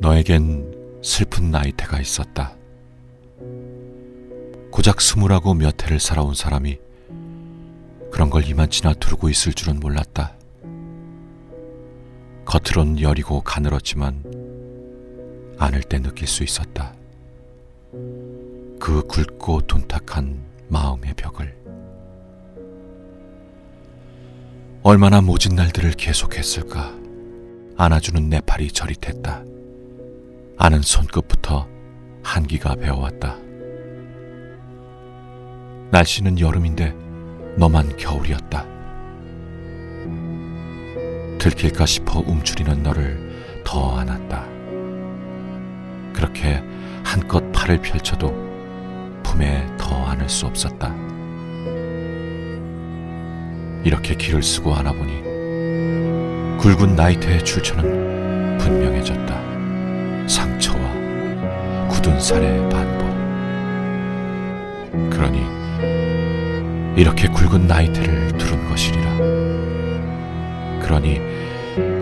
너에겐 슬픈 나이테가 있었다. 고작 스물하고 몇 해를 살아온 사람이 그런 걸 이만치나 두르고 있을 줄은 몰랐다. 겉으론 여리고 가늘었지만 안을 때 느낄 수 있었다. 그 굵고 둔탁한 마음의 벽을. 얼마나 모진 날들을 계속했을까. 안아주는 내 팔이 저릿했다. 아는 손끝부터 한기가 배어왔다. 날씨는 여름인데 너만 겨울이었다. 들킬까 싶어 움츠리는 너를 더 안았다. 그렇게 한껏 팔을 펼쳐도 품에 더 안을 수 없었다. 이렇게 길을 쓰고 안아보니 굵은 나이테의 출처는 분명해졌다. 상처와 굳은 살의 반복. 그러니 이렇게 굵은 나이테를 두른 것이리라. 그러니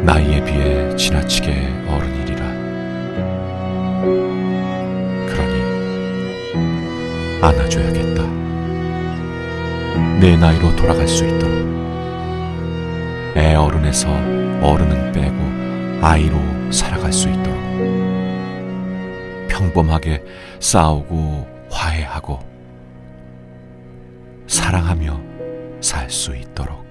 나이에 비해 지나치게 어른이리라. 그러니 안아줘야겠다. 내 나이로 돌아갈 수 있도록. 애 어른에서 어른은 빼고 아이로 살아갈 수 있도록. 평범하게 싸우고 화해하고 사랑하며 살 수 있도록.